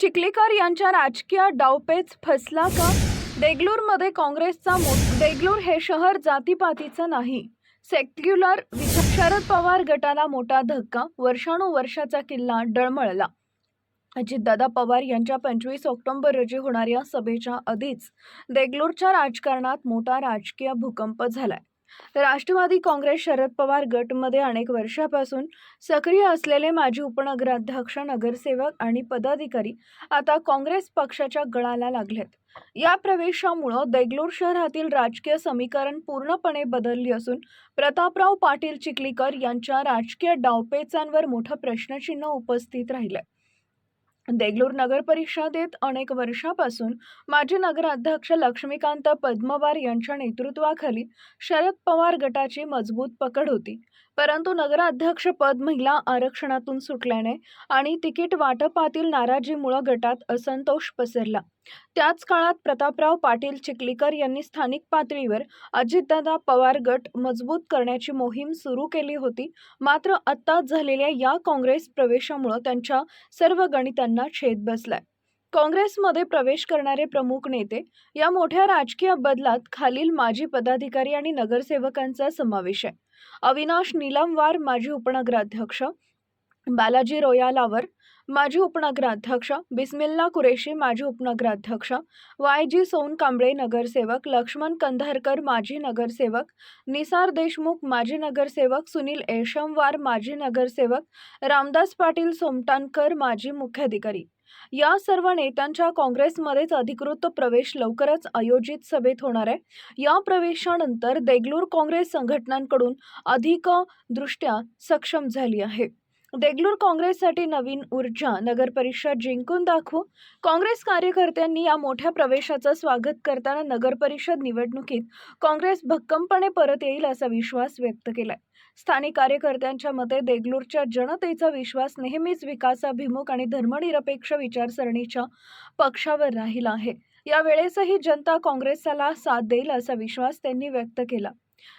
चिखलीकर यांच्या राजकीय डावपेच फसला का? देगलूरमध्ये काँग्रेसचा मो देगलूर हे शहर जातीपातीचं नाही. सेक्युलर शरद पवार गटाला मोठा धक्का वर्षानुवर्षाचा किल्ला डळमळला. अजितदादा पवार यांच्या पंचवीस ऑक्टोबर रोजी होणाऱ्या सभेच्या आधीच देगलूरच्या राजकारणात मोठा राजकीय भूकंप झालाय. राष्ट्रवादी काँग्रेस शरद पवार गटमध्ये अनेक वर्षापासून सक्रिय असलेले माजी उपनगराध्यक्ष नगरसेवक आणि पदाधिकारी आता काँग्रेस पक्षाच्या गळाला लागलेत. या प्रवेशामुळं देगलूर शहरातील राजकीय समीकरण पूर्णपणे बदलली असून प्रतापराव पाटील चिखलीकर यांच्या राजकीय डावपेचांवर मोठं प्रश्नचिन्ह उपस्थित राहिलं देगलूर नगर परिषदेत अनेक वर्षापासून माजी नगराध्यक्ष लक्ष्मीकांत पद्मवार यांच्या नेतृत्वाखाली शरद पवार गटाची मजबूत पकड होती. परंतु नगराध्यक्ष पद महिला आरक्षणातून सुटल्याने आणि तिकीट वाटपातील नाराजीमुळे गटात असंतोष पसरला. त्याच काळात प्रतापराव पाटील चिखलीकर यांनी स्थानिक पातळीवर अजितदादा पवार गट मजबूत करण्याची मोहीम सुरू केली होती. मात्र आत्ताच झालेल्या या काँग्रेस प्रवेशामुळं त्यांच्या सर्व गणितांना छेद बसलाय. काँग्रेसमध्ये प्रवेश करणारे प्रमुख नेते या मोठ्या राजकीय बदलात खालील माजी पदाधिकारी आणि नगरसेवकांचा समावेश आहे. अविनाश निलमवार माजी उपनगराध्यक्ष बालाजी रोयालावर माजी उपनगराध्यक्ष बिस्मिल्ला कुरेशी माजी उपनगराध्यक्ष वाय जी सोन कांबळे नगरसेवक लक्ष्मण कंधारकर माजी नगरसेवक निसार देशमुख माजी नगरसेवक सुनील एशमवार माजी नगरसेवक रामदास पाटील सोमटाणकर माजी मुख्याधिकारी. या सर्व नेत्यांच्या काँग्रेसमध्येच अधिकृत प्रवेश लवकरच आयोजित सभेत होणार आहे. या प्रवेशानंतर देगलूर काँग्रेस संघटनांकडून अधिक दृष्ट्या सक्षम झाली आहे. देगलूर काँग्रेससाठी नवीन ऊर्जा नगर परिषद जिंकून दाखवू. काँग्रेस कार्यकर्त्यांनी या मोठ्या प्रवेशाचं स्वागत करताना नगर परिषद निवडणुकीत काँग्रेस भक्कमपणे परत येईल असा विश्वास व्यक्त केलाय. स्थानिक कार्यकर्त्यांच्या मते देगलूरच्या जनतेचा विश्वास नेहमीच विकासाभिमुख आणि धर्मनिरपेक्ष विचारसरणीच्या पक्षावर राहिला आहे. या वेळेसही जनता काँग्रेसला साथ देईल असा विश्वास त्यांनी व्यक्त केला.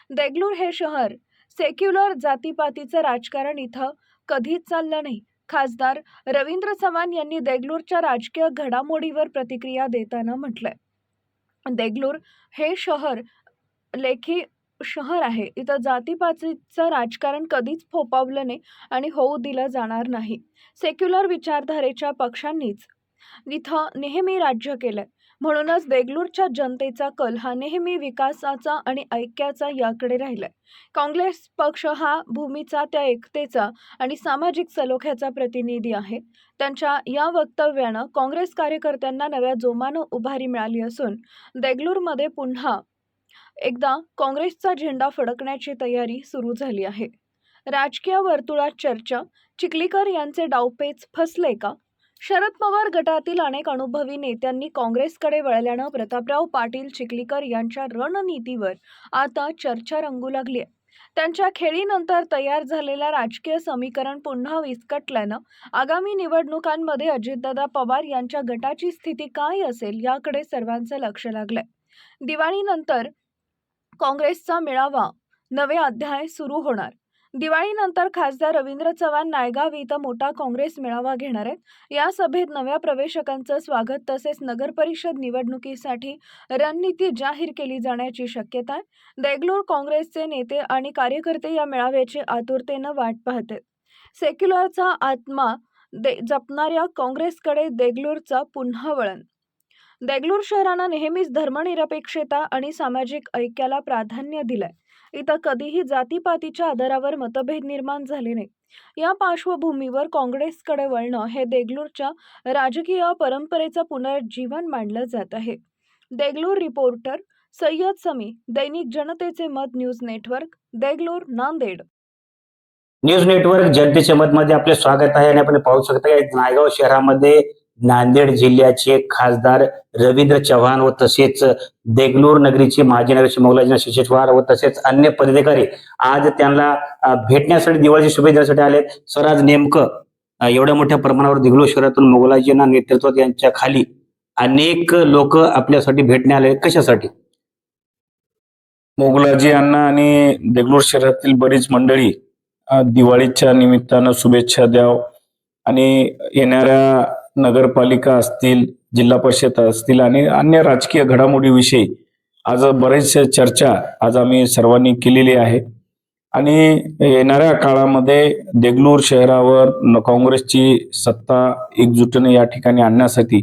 देगलूर हे शहर सेक्युलर जातीपातीचं राजकारण इथं कधीच चाललं नाही. खासदार रवींद्र चव्हाण यांनी देगलूरच्या राजकीय घडामोडीवर प्रतिक्रिया देताना म्हटलंय. देगलूर हे शहर लेखी शहर आहे. इथं जातीपातीचं राजकारण कधीच फोपावलं नाही आणि होऊ दिलं जाणार नाही. सेक्युलर विचारधारेच्या पक्षांनीच. इथं नेहमी राज्य केलंय. म्हणूनच देगलूरच्या जनतेचा कल हा नेहमी विकासाचा आणि ऐक्याचा याकडे राहिलाय. काँग्रेस पक्ष हा भूमीचा त्या एकतेचा आणि सामाजिक सलोख्याचा प्रतिनिधी आहे. त्यांच्या या वक्तव्यानं काँग्रेस कार्यकर्त्यांना नव्या जोमानं उभारी मिळाली असून देगलूरमध्ये पुन्हा एकदा काँग्रेसचा झेंडा फडकण्याची तयारी सुरू झाली आहे. राजकीय वर्तुळात चर्चा चिखलीकर यांचे डावपेच फसले का? शरद पवार गटातील अनेक अनुभवी नेत्यांनी काँग्रेसकडे वळल्यानं प्रतापराव पाटील चिखलीकर यांच्या रणनीतीवर आता चर्चा रंगू लागली आहे. त्यांच्या खेळीनंतर तयार झालेलं राजकीय समीकरण पुन्हा विस्कटल्यानं आगामी निवडणुकांमध्ये अजितदादा पवार यांच्या गटाची स्थिती काय असेल याकडे सर्वांचं लक्ष लागलंय. दिवाळीनंतर काँग्रेसचा मेळावा नवे अध्याय सुरू होणार. दिवाळीनंतर खासदार रवींद्र चव्हाण नायगाव इथं मोठा काँग्रेस मेळावा घेणार आहेत. या सभेत नव्या प्रवेशकांचं स्वागत तसेच नगर परिषद निवडणुकीसाठी रणनीती जाहीर केली जाण्याची शक्यता आहे. देगलूर काँग्रेसचे नेते आणि कार्यकर्ते या मेळाव्याची आतुरतेनं वाट पाहतात. सेक्युलरचा आत्मा दे जपणाऱ्या काँग्रेसकडे देगलूरचा पुन्हा वळण. देगलूर शहरानं नेहमीच धर्मनिरपेक्षता आणि सामाजिक ऐक्याला प्राधान्य दिलंय. इथं कधीही जातीपातीच्या आधारावर मतभेद निर्माण झाले नाही या पार्श्वभूमीवर काँग्रेसकडे वळणं हे देगलूरच्या राजकीय परंपरेचं पुनर्जीवन मानलं जात आहे. देगलूर रिपोर्टर सय्यद समी दैनिक जनतेचे मत news network Deglur Nanded. News network जनतेच्या मतमध्ये आपले स्वागत आहे आणि आपण पाहू शकता नायगाव शहरामध्ये नांदेड जिल्ह्याचे खासदार रवींद्र चव्हाण व तसेच देगलूर नगरीचे माजी नगरचे मोगलाजी शिशेश्वर व तसेच अन्य पदाधिकारी आज त्यांना भेटण्यासाठी दिवाळीची शुभेच्छा देण्यासाठी आले सर आज नेमकं एवढ्या मोठ्या प्रमाणावर देगलूर शहरातून मोगलाजींना नेतृत्वात यांच्या खाली अनेक लोक आपल्यासाठी भेटण्यात आले कशासाठी? मोगलाजी यांना आणि देगलूर शहरातील बरीच मंडळी दिवाळीच्या निमित्तानं शुभेच्छा द्याव आणि येणाऱ्या नगरपालिका असतील जिल्हा परिषद असतील आणि अन्य राजकीय घडामोडीविषयी आज बरेचसे चर्चा आज आम्ही सर्वांनी केलेली आहे. आणि येणाऱ्या काळामध्ये देगलूर शहरावर काँग्रेसची सत्ता एकजुटीने या ठिकाणी आणण्यासाठी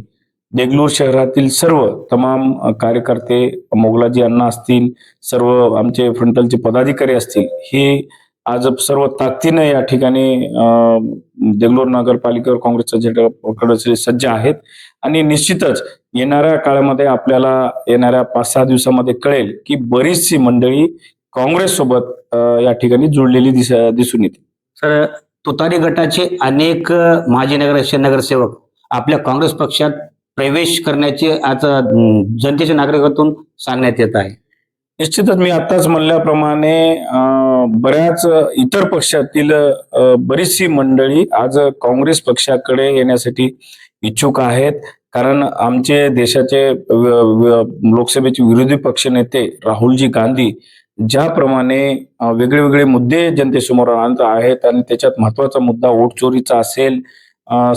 देगलूर शहरातील सर्व तमाम कार्यकर्ते मोगलाजी अण्णा असतील सर्व आमचे फ्रंटलचे पदाधिकारी असतील हे आज सर्व ताकदीनं या ठिकाणी अ, देगलूर नगरपालिकेवर काँग्रेसचा झेंडा पकडण्याचे सज्ज आहेत. आणि निश्चितच येणाऱ्या काळामध्ये आपल्याला येणाऱ्या पाच सहा दिवसामध्ये कळेल की बरीचशी मंडळी काँग्रेस सोबत या ठिकाणी जुळलेली दिस दिसून येते. सर तुतारी गटाचे अनेक माजी नगराध्यक्ष नगरसेवक आपल्या काँग्रेस पक्षात प्रवेश करण्याचे आज जनतेच्या नागरिकातून सांगण्यात येत आहे. निश्चितच मी आताच म्हणल्याप्रमाणे बऱ्याच इतर पक्षातील बरीचशी मंडळी आज काँग्रेस पक्षाकडे येण्यासाठी इच्छुक आहेत. कारण आमचे देशाचे लोकसभेचे विरोधी पक्षनेते राहुलजी गांधी ज्याप्रमाणे वेगळे वेगळे मुद्दे जनतेसमोर आणत आहेत आणि त्याच्यात महत्त्वाचा मुद्दा वोट चोरीचा असेल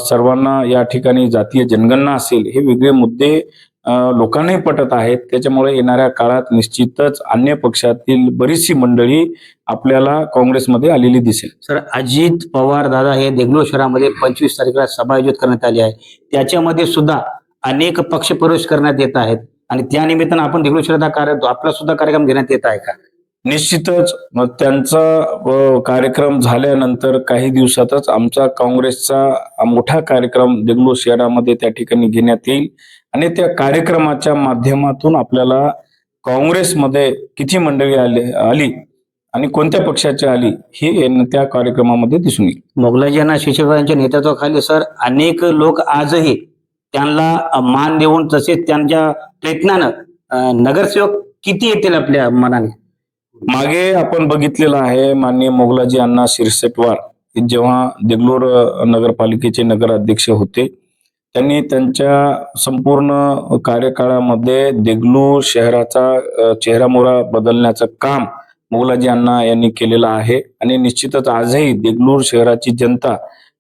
सर्वांना या ठिकाणी जातीय जनगणना असेल हे वेगळे मुद्दे लोकांनाही पटत आहेत. त्याच्यामुळे येणाऱ्या काळात निश्चितच अन्य पक्षातील बरीचशी मंडळी आपल्याला काँग्रेसमध्ये आलेली दिसेल. सर अजित पवार दादा हे देगलूर शहरामध्ये पंचवीस तारखेला सभा आयोजित करण्यात आली आहे. त्याच्यामध्ये सुद्धा अनेक पक्ष प्रवेश करण्यात येत आहेत. आणि त्या निमित्तानं आपण देगलूर शहरात कार्य आपला सुद्धा कार्यक्रम घेण्यात येत आहे का? निश्चितच. मग त्यांचा कार्यक्रम झाल्यानंतर काही दिवसातच आमचा काँग्रेसचा मोठा कार्यक्रम देगलूर शहरामध्ये त्या ठिकाणी घेण्यात येईल. आणि त्या कार्यक्रमाच्या माध्यमातून आपल्याला काँग्रेसमध्ये किती मंडळी आली आली आणि कोणत्या पक्षाची आली हे त्या कार्यक्रमामध्ये दिसून येईल. मोगलाजी यांना शिक्षकांच्या नेतृत्वाखाली सर अनेक लोक आजही त्यांना मान देऊन तसेच त्यांच्या प्रयत्नानं नगरसेवक किती येतील आपल्या मनाने? मागे आपण बघितलेलं आहे माननीय मोगलाजी अण्णा शिरसेटवार जेव्हा देगलूर नगरपालिकेचे नगराध्यक्ष होते त्यांनी त्यांच्या संपूर्ण कार्यकाळामध्ये देगलूर शहराचा अ, चेहरामोहरा बदलण्याचं काम मोगलाजी अण्णा यांनी केलेलं आहे. आणि निश्चितच आजही देगलूर शहराची जनता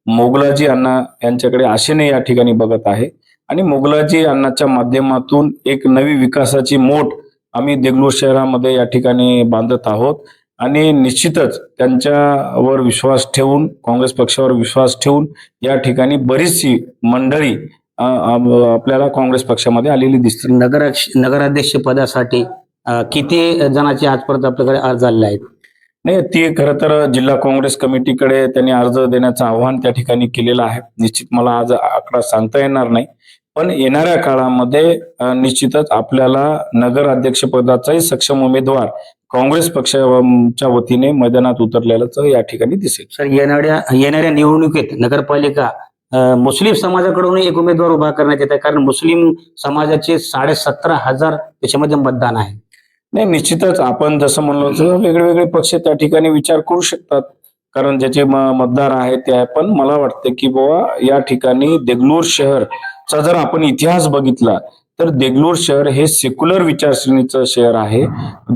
मोगलाजी अण्णा यांच्याकडे आशेने या ठिकाणी बघत आहे. आणि मोगलाजी अण्णाच्या माध्यमातून एक नवी विकासाची मोठ आम्ही देगलूर शहरामध्ये या ठिकाणी बांधत आहोत. आणि निश्चितच त्यांच्यावर विश्वास ठेवून काँग्रेस पक्षावर विश्वास ठेवून या ठिकाणी बरीचशी मंडळी आपल्याला काँग्रेस पक्षामध्ये आलेली दिसते नगर नगराध्यक्ष पदासाठी किती जणांचे आजपर्यंत आपल्याकडे अर्ज आलेले आहेत? नाही ती खरं तर जिल्हा काँग्रेस कमिटीकडे त्यांनी अर्ज देण्याचं आव्हान त्या ठिकाणी केलेलं आहे. निश्चित मला आज आकडा सांगता येणार नाही. पण येणाऱ्या काळामध्ये निश्चितच आपल्याला नगर अध्यक्ष पदाचाही सक्षम उमेदवार काँग्रेस पक्षाच्या वतीने मैदानात उतरलेलाच या ठिकाणी दिसेल. सर येणाऱ्या येणाऱ्या निवडणुकीत नगरपालिका मुस्लिम समाजाकडून एक उमेदवार उभा करण्यात येत आहे कारण मुस्लिम समाजाचे साडे सतरा हजार त्याच्यामध्ये मतदान आहे. नाही निश्चितच आपण जसं म्हणलो तसं वेगवेगळे पक्ष त्या ठिकाणी विचार करू शकतात कारण ज्याचे मतदार आहेत ते पण मला वाटतं की बाबा या ठिकाणी देगलूर शहरचा जर आपण इतिहास बघितला तर देगलूर शहर हे सेक्युलर विचारसरणीचं शहर आहे.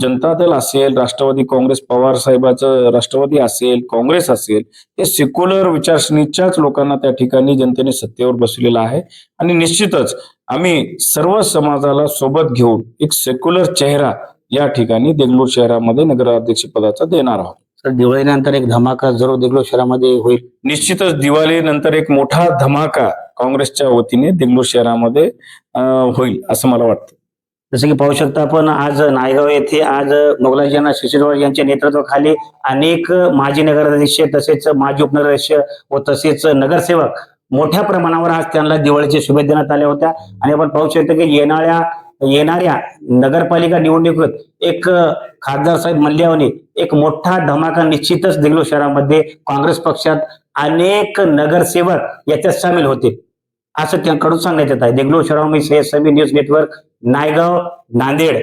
जनता दल असेल राष्ट्रवादी काँग्रेस पवार साहेबाचं राष्ट्रवादी असेल काँग्रेस असेल हे सेक्युलर विचारसरणीच्याच लोकांना त्या ठिकाणी जनतेने सत्तेवर बसवलेलं आहे. आणि निश्चितच आम्ही सर्व समाजाला सोबत घेऊन एक सेक्युलर चेहरा या ठिकाणी देगलूर शहरामध्ये नगराध्यक्ष पदाचा देणार आहोत. तर दिवाळीनंतर एक धमाका जरूर देगलूर शहरामध्ये होईल. निश्चितच दिवाळीनंतर एक मोठा धमाका काँग्रेसच्या वतीने देगलूर शहरामध्ये अं, होईल असं मला वाटतं. जसं की पाहू शकता आपण आज नायगाव येथे आज मोगलाजींना शिशिरवाड यांच्या नेतृत्वाखाली अनेक माजी नगराध्यक्ष तसेच माजी उपनगराध्यक्ष व तसेच नगरसेवक मोठ्या प्रमाणावर आज त्यांना दिवाळीच्या शुभेच्छा देण्यात आल्या होत्या. आणि आपण पाहू शकतो की येणाऱ्या येणाऱ्या नगरपालिका निवडणुकीत एक खासदार साहेब मल्ल्यावनी एक मोठा धमाका निश्चितच देगलूर शहरामध्ये काँग्रेस पक्षात अनेक नगरसेवक याच्यात सामील होते. असं त्यांकडून सांगण्यात येत आहे. देगलूर शहरामध्ये न्यूज नेटवर्क नायगाव नांदेड.